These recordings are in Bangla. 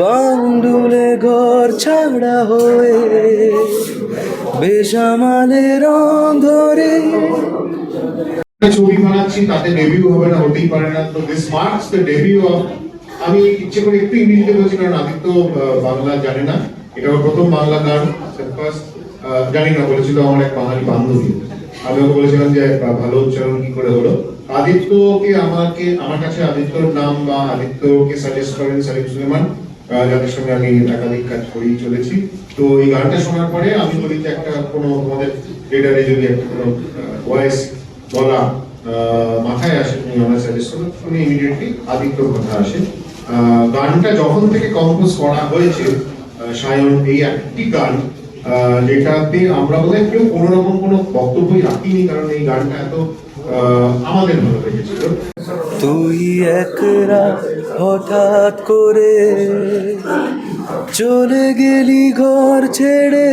বাউন্ডুলে ঘর ছাড়া হয়ে বেসামালে রং ধরে। ছবি বানাচ্ছি, তাতে ডেবিউ হবে না, হতেই পারে না। তো this marks the debut of আমি ইচ্ছে করে একটু ইংরেজিতে বলছি, কারণ আমি তো বাংলা জানে না। এটা ওর প্রথম বাংলা গান ফার্স্ট জানি না, বলেছিল আমার এক বাঙালি বান্ধবী। আমি ওকে বলেছিলাম যে ভালো উচ্চারণ কি করে হলো? আদিত্যকে আমাকে, আমার কাছে আদিত্যর নাম বা আদিত্যকে সাজেস্ট করেন সালিম সুলেমান যাদের সঙ্গে আমি একাধিক কাজ করেই চলেছি। তো এই গানটা শোনার পরে আমি বলি যে একটা কোনো তোমাদের রেডারে যদি একটা কোনো ভয়েস বলা মাথায় আসে তুমি আমরা সাজেস্ট করো শুনে ইমিডিয়েটলি আদিত্যর কথা আসে। গানটা যখন থেকে কম্পোজ করা হয়েছে সায়ন, এই একটি গান যেটাতে আমরা কেউ কোনো রকম কোনো বক্তব্যই রাখিনি কারণ এই গানটা এত আমাদের ভালো লেগেছিল। তুই একরা হঠাৎ করে চলে গেলি ঘর ছেড়ে।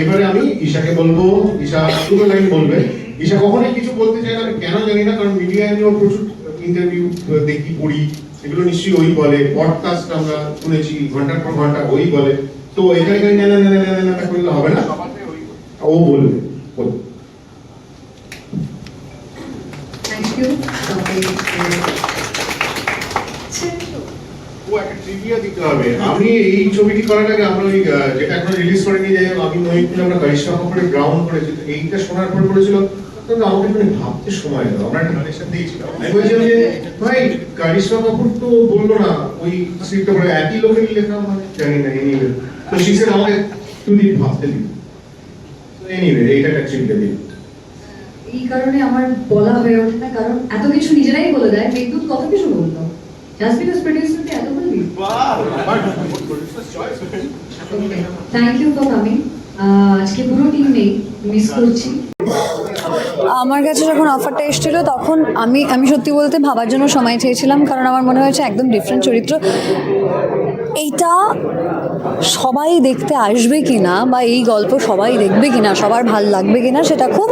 এবারে আমি ঈশাকে বলব ঈশা দুটো লাইন বলবে। ঈশা কখনোই কিছু বলতে চায় না কেন জানি না কারণ মিডিয়ায় আমি ওর প্রচুর ইন্টারভিউ দেখি পড়ি এগুলো নিশ্চয়ই ওই বলে। পডকাস্ট আমরা শুনেছি ঘণ্টার পর ঘণ্টা ওই বলে। তো এখানে এখানে না না না না করলে হবে না। ও বলবে। থ্যাংক ইউ ও একটা ট্রিভিয়া দিতে হবে। আমি এই ছবিটি করার আগে আমরা ওই যেটা এখন রিলিজ করেনি যে আমি মহিপুরে আমরা কারিশমা কাপুরের গ্রাউন্ড করেছি। এইটা শোনার পর করেছিল কিন্তু আমাকে একটু ভাবতে সময় দাও। আমরা একটা কানেকশন দিয়েছিলাম। আমি বলছিলাম যে ভাই কারিশমা কাপুর তো বলল না ওই একই লোকেরই লেখা মানে জানি না এনিওয়ে তো সে সেড আমাকে দুদিন ভাবতে দিন এনিওয়ে এইটা একটা ট্রিভিয়া দিন এই কারণে আমার বলা হয়ে ওঠে না কারণ এত কিছু নিজেরাই বলে দেয় বিদ্যুৎ কত কিছু বলতো জাস্ট বিকজ প্রডিউসারকে এত বলবি? থ্যাংক ইউ ফর কামিং আজকে পুরো টিম নেই মিস করছি। আমার কাছে যখন অফারটা এসেছিল তখন আমি আমি সত্যি বলতে ভাবার জন্য সময় চেয়েছিলাম কারণ আমার মনে হয়েছে একদম ডিফারেন্ট চরিত্র। এইটা সবাই দেখতে আসবে কিনা বা এই গল্প সবাই দেখবে কিনা, সবার ভালো লাগবে কি না সেটা খুব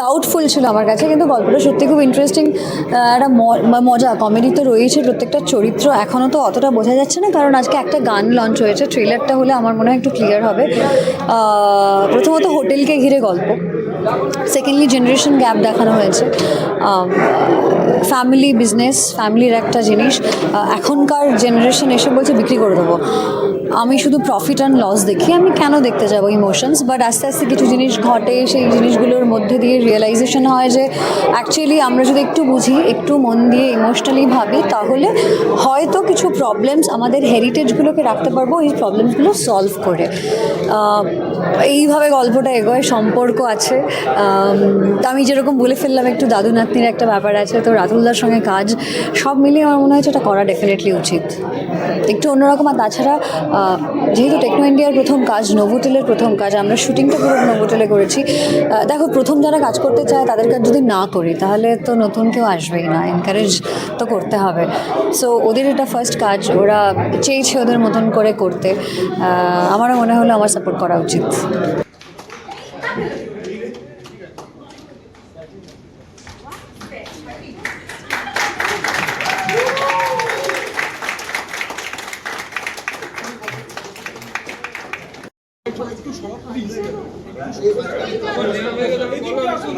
ডাউটফুল ছিল আমার কাছে। কিন্তু গল্পটা সত্যি খুব ইন্টারেস্টিং একটা মজা। কমেডি তো রয়েছে, প্রত্যেকটা চরিত্র এখনও তো অতটা বোঝা যাচ্ছে না। কারণ আজকে একটা গান লঞ্চ হয়েছে ট্রেলারটা হলে আমার মনে হয় একটু ক্লিয়ার হবে। প্রথমত হোটেলকে ঘিরে গল্প। সেকেন্ডলি জেনারেশন গ্যাপ দেখানো হয়েছে। ফ্যামিলি বিজনেস ফ্যামিলির একটা জিনিস এখনকার জেনারেশন এসে বলছে, বিক্রি করে দেবো। আমি শুধু প্রফিট অ্যান্ড লস দেখি, আমি কেন দেখতে যাব ইমোশনস বাট আস্তে আস্তে কিছু জিনিস ঘটে, সেই জিনিসগুলোর মধ্যে দিয়ে রিয়েলাইজেশন হয় যে অ্যাকচুয়ালি আমরা যদি একটু বুঝি, একটু মন দিয়ে ইমোশনালি ভাবি, তাহলে হয়তো কিছু প্রবলেমস আমাদের হেরিটেজগুলোকে রাখতে পারব, এই প্রবলেমসগুলো সলভ করে। এইভাবে গল্পটা এগোয়, সম্পর্ক আছে। তো আমি যেরকম বলে ফেললাম, একটু দাদু নাতনির একটা ব্যাপার আছে, তো রাতুলদার সঙ্গে কাজ সব মিলিয়ে আমার মনে হয়েছে এটা করা ডেফিনেটলি উচিত। একটু অন্যরকম, আর তাছাড়া যেহেতু টেকনো ইন্ডিয়ার প্রথম কাজ নোভোটেলের প্রথম কাজ, আমরা শুটিংটা পুরো নোভোটেলে করেছি দেখো, প্রথম যারা কাজ করতে চায়, তাদের কাজ যদি না করি, তাহলে তো নতুন কেউ আসবেই না এনকারেজ তো করতে হবে। সো ওদের এটা ফার্স্ট কাজ, ওরা চেয়েছে ওদের মতন করে করতে আমারও মনে হলো আমার সাপোর্ট করা উচিত। একটু শর্ট প্লিজ এদিকে আসুন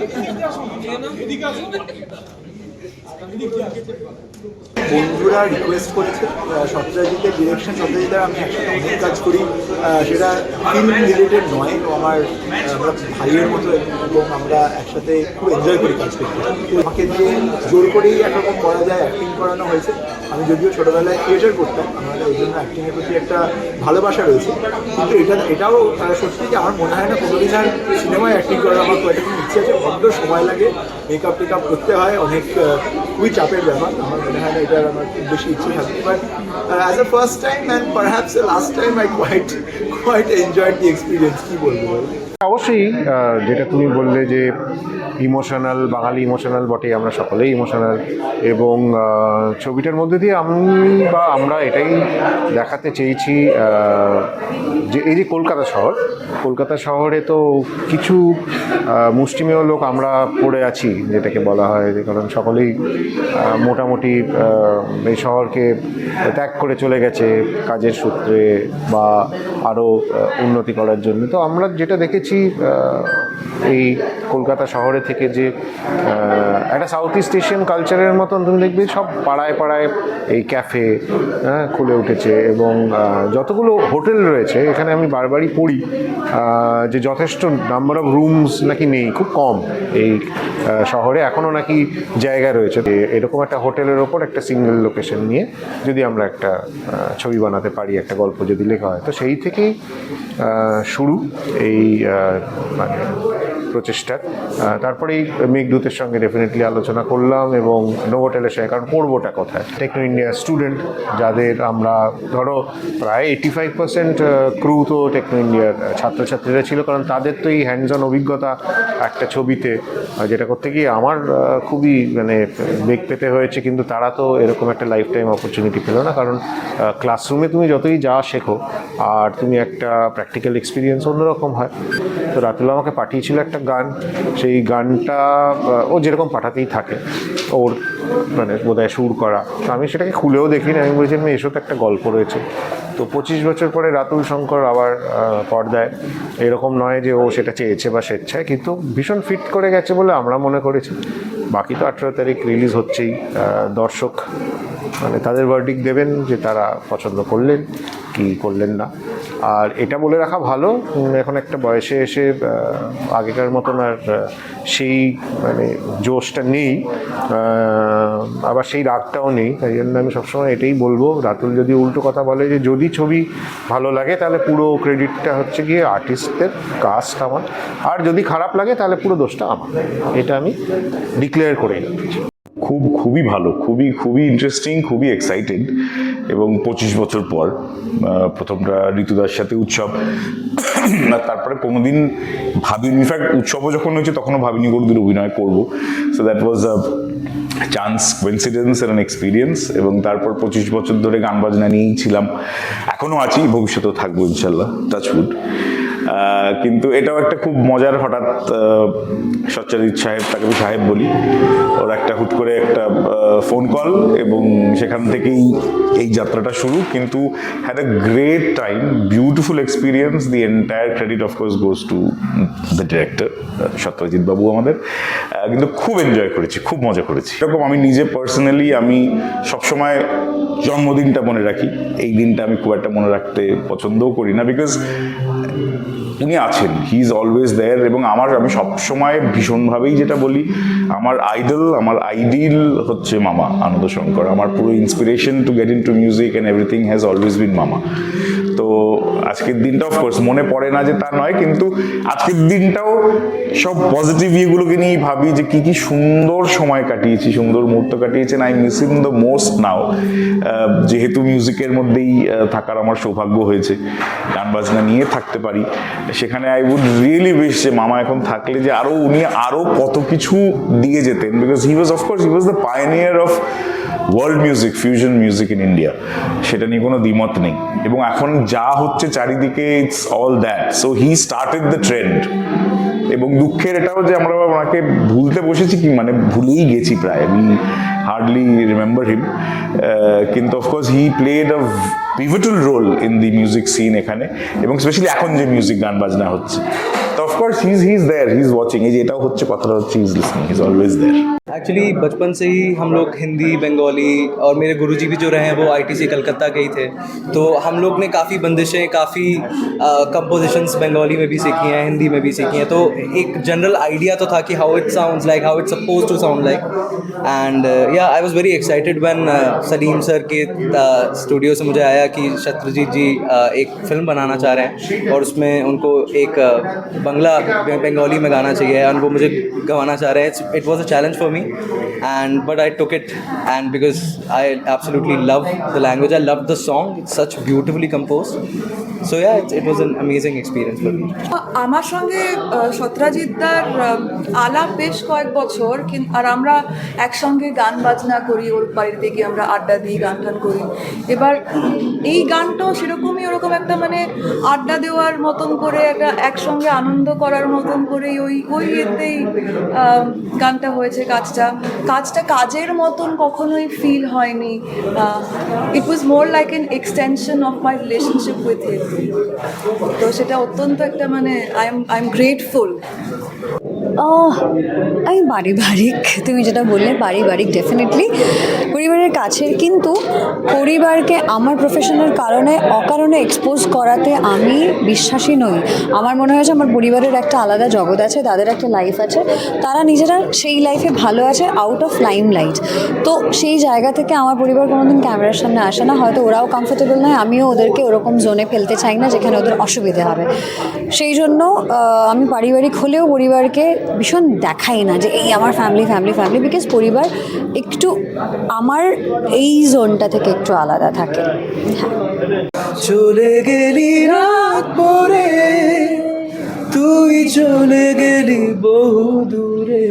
এদিকে আসুন বন্ধুরা রিকোয়েস্ট করেছে সত্যজিতের ডিরেকশন সত্যজিতের আমি একসাথে অনেক কাজ করি। সেটা ফিল্ম রিলেটেড নয় ও আমার ভাইয়ের মতো এবং আমরা একসাথে খুব এনজয় করি কাজ করতে। তো আমাকে দিয়ে জোর করেই একরকম করা যায় অ্যাক্টিং করানো হয়েছে। আমি যদিও ছোটোবেলায় থিয়েটার করতাম আমার ওই জন্য অ্যাক্টিংয়ের প্রতি একটা ভালোবাসা রয়েছে। কিন্তু এটা, এটাও সত্যি যে আমার মনে হয় না কোনোদিন আর সিনেমায় অ্যাক্টিং করার আমার খুব ইচ্ছে আছে। বড্ড সময় লাগে মেকআপ টেকআপ করতে হয়, অনেক খুবই চাপের ব্যাপার। আমার মনে হয় না এটার আমার খুব বেশি ইচ্ছে থাকে। But as a first time and perhaps last time I quite quite enjoyed the experience কী বলব অবশ্যই যেটা তুমি বললে যে ইমোশনাল বাঙালি ইমোশনাল বটেই আমরা সকলেই ইমোশনাল এবং ছবিটার মধ্যে দিয়ে আমি বা আমরা এটাই দেখাতে চেয়েছি যে এই যে কলকাতা শহর, কলকাতা শহরে তো কিছু মুষ্টিমেয় লোক আমরা পড়ে আছি, যেটাকে বলা হয়, যে কারণ সকলেই মোটামুটি এই শহরকে ত্যাগ করে চলে গেছে কাজের সূত্রে বা আরও উন্নতি করার জন্য। তো আমরা যেটা দেখেছি এই কলকাতা শহরে থেকে যে একটা সাউথ ইস্ট এশিয়ান কালচারের মতন তুমি দেখবে সব পাড়ায় পাড়ায় এই ক্যাফে হ্যাঁ খুলে উঠেছে এবং যতগুলো হোটেল রয়েছে, এখানে আমি বারবারই পড়ি যে যথেষ্ট নাম্বার অফ রুমস নাকি নেই, খুব কম এই শহরে এখনও নাকি জায়গা রয়েছে। এরকম একটা হোটেলের ওপর একটা সিঙ্গেল লোকেশন নিয়ে যদি আমরা একটা ছবি বানাতে পারি, একটা গল্প যদি লেখা হয়, তো সেই থেকেই শুরু এই মানে প্রচেষ্টার। তারপরেই মেঘদূতের সঙ্গে ডেফিনেটলি আলোচনা করলাম এবং নোভোটেলের সঙ্গে কারণ পড়বোটা কোথায়? টেকনো ইন্ডিয়া স্টুডেন্ট যাদের আমরা, ধরো, প্রায় এইটি ফাইভ পার্সেন্ট ক্রু তো টেকনো ইন্ডিয়ার ছাত্রছাত্রীরা ছিল, কারণ তাদের তো এই হ্যান্ডস অন অভিজ্ঞতা একটা ছবিতে যেটা করতে গিয়ে আমার খুবই মানে বেগ পেতে হয়েছে, কিন্তু তারা তো এরকম একটা লাইফ টাইম অপরচুনিটি পেল না, কারণ ক্লাসরুমে তুমি যতই যা শেখো, আর তুমি একটা প্র্যাকটিক্যাল এক্সপিরিয়েন্স অন্যরকম হয়। তো রাতুল আমাকে পাঠিয়েছিল একটা গান, সেই গানটা ও যেরকম পাঠাতেই থাকে, ওর মানে বোধহয় সুর করা। তো আমি সেটাকে খুলেও দেখিনি, আমি বলেছিলাম এসো তো একটা গল্প রয়েছে। তো পঁচিশ বছর পরে রাতুল শঙ্কর আবার পর্দায়। এরকম নয় যে ও সেটা চেয়েছে বা স্বেচ্ছায়, কিন্তু ভীষণ ফিট করে গেছে বলে আমরা মনে করেছি। বাকি তো আঠেরো তারিখ রিলিজ হচ্ছেই দর্শক মানে তাদের ভার্ডিক দেবেন যে তারা পছন্দ করলেন, কি করলেন না। আর এটা বলে রাখা ভালো। এখন একটা বয়সে এসে আগেকার মতন আর সেই মানে জোশটা নেই। আবার সেই রাগটাও নেই। তাই জন্য আমি সবসময় এটাই বলব। রাতুল যদি উল্টো কথা বলে যে, যদি ছবি ভালো লাগে, তাহলে পুরো ক্রেডিটটা হচ্ছে গিয়ে আর্টিস্টদের কাস্ট আমার। আর যদি খারাপ লাগে, তাহলে পুরো দোষটা আমার। এটা আমি ডিক্লেয়ার করে খুব, খুবই ভালো, খুবই খুবই ইন্টারেস্টিং খুবই এক্সাইটেড এবং পঁচিশ বছর পর প্রথমটা ঋতুদার সাথে উৎসব। আর তারপরে কোনোদিন ভাবিনি। ইনফ্যাক্ট উৎসবও যখন হয়েছে, তখনও ভাবিনি গরুদের অভিনয় করব। So that was a chance coincidence and experience এবং তারপর পঁচিশ বছর ধরে গান বাজনা নিয়েই ছিলাম। এখনও আছি, ভবিষ্যতেও থাকব, ইনশাল্লাহ। টাচউড কিন্তু এটাও একটা খুব মজার হঠাৎ সচ্চারিত সাহেব, তাকে আমি সাহেব বলি। ওর একটা হুট করে একটা ফোন কল এবং সেখান থেকেই এই যাত্রাটা শুরু। কিন্তু had a great time beautiful experience the entire credit of course goes to the director Satyajit babu আমাদের। কিন্তু খুব এনজয় করেছি, খুব মজা করেছি। এরকম আমি নিজে পার্সোনালি আমি সবসময় জন্মদিনটা মনে রাখি। এই দিনটা আমি খুব একটা মনে রাখতে পছন্দও করি না বিকজ উনি আছেন। হি ইজ অলওয়েজ দেয়ার এবং আমার, আমি সবসময় ভীষণভাবেই যেটা বলি, আমার আইডল আমার আইডিল হচ্ছে মামা আনন্দ শঙ্কর আমার পুরো inspiration to get in to music and everything has always been মামা। তো আজকের দিনটা অফকোর্স মনে পড়ে না যে তা নয়, কিন্তু আজকের দিনটাও সব পজিটিভ ইয়েগুলোকে নিয়েই ভাবি যে কি কি সুন্দর সময় কাটিয়েছি, সুন্দর মুহূর্ত কাটিয়েছেন। I miss in the most now যেহেতু মিউজিকের মধ্যেই থাকার আমার সৌভাগ্য হয়েছে। গান বাজনা নিয়ে থাকতে পারি। সেখানে আই উড রিয়েলি বেশ যে মামা এখন থাকলে যে আরও উনি আরও কত কিছু দিয়ে যেতেন because he was of course he was the pioneer of world music fusion music in India সেটা নিয়ে কোনো দ্বিমত নেই। এবং এখন যা হচ্ছে চারিদিকে it's all that so he started the trend এবং দুঃখের এটাও যে আমরা ওনাকে ভুলতে বসেছি কি মানে ভুলেই গেছি প্রায়। আমি হার্ডলি রিমেম্বার হিম কিন্তু of course he played a pivotal role in the music scene এখানে। এবং স্পেশালি এখন যে মিউজিক গান বাজনা হচ্ছে। তো of course he is he is there he is watching এই যে এটাও হচ্ছে কথাটা হচ্ছে is listening is always there actually बचपन से ही हम लोग हिंदी बंगाली और मेरे गुरुजी भी जो रहे हैं वो आईटीसी कलकत्ता के ही थे। तो हम लोग ने काफ़ी बंदिशें काफ़ी कंपोजिशंस बंगाली में भी सीखी हैं हिंदी में भी सीखी हैं। तो एक जनरल आइडिया तो था कि how it sounds like how it suppose to sound like and या I was very excited when Salim sir के स्टूडियो से मुझे आया कि शत्रुजीत जी uh, एक फ़िल्म बनाना चाह रहे हैं और उसमें उनको एक uh, बंगला बंगाली में गाना चाहिए। और वो मुझे गवाना चाह रहे हैं। It was a challenge for me and but i took it and because i absolutely love the language i love the song. It's such beautifully composed. So yeah it, it was an amazing experience for me. আমার সঙ্গে সত্রাজিৎদার আলাপ বেশ কয়েক বছর আর আমরা একসঙ্গে গান বাজনা করি ওর বাড়িতে গিয়ে আমরা আড্ডা দিই গান টান করি। এবার এই গানটাও সেরকমই ওরকম একটা মানে আড্ডা দেওয়ার মতন করে একটা একসঙ্গে আনন্দ করার মতন করে ওই ওই ইয়েতেই গানটা হয়েছে কাজটা কাজটা কাজের মতন কখনোই ফিল হয়নি। It was more like an extension of my relationship with him তো সেটা অত্যন্ত একটা মানে I am I am grateful আমি পারিবারিক, তুমি যেটা বললে, পারিবারিক ডেফিনেটলি পরিবারের কাছের কিন্তু পরিবারকে আমার প্রফেশনের কারণে, অকারণে এক্সপোজ করাতে আমি বিশ্বাসী নই। আমার মনে হয়েছে আমার পরিবারের একটা আলাদা জগৎ আছে, তাদের একটা লাইফ আছে। তারা নিজেরা সেই লাইফে ভালো আছে আউট অফ লাইম লাইট তো সেই জায়গা থেকে আমার পরিবার কোনোদিন ক্যামেরার সামনে আসে না, হয়তো ওরাও কমফোর্টেবল নয়, আমিও ওদেরকে ওরকম জোনে ফেলতে চাই না, যেখানে ওদের অসুবিধে হবে। সেই জন্য আমি পারিবারিক হলেও পরিবারকে ভীষণ দেখাই না যে এই আমার ফ্যামিলি ফ্যামিলি ফ্যামিলি বিকজ পরিবার একটু আমার এই জোনটা থেকে একটু আলাদা থাকে। হ্যাঁ। চলে গেলি রাত পরে তুই চলে গেলি বহু দূরে।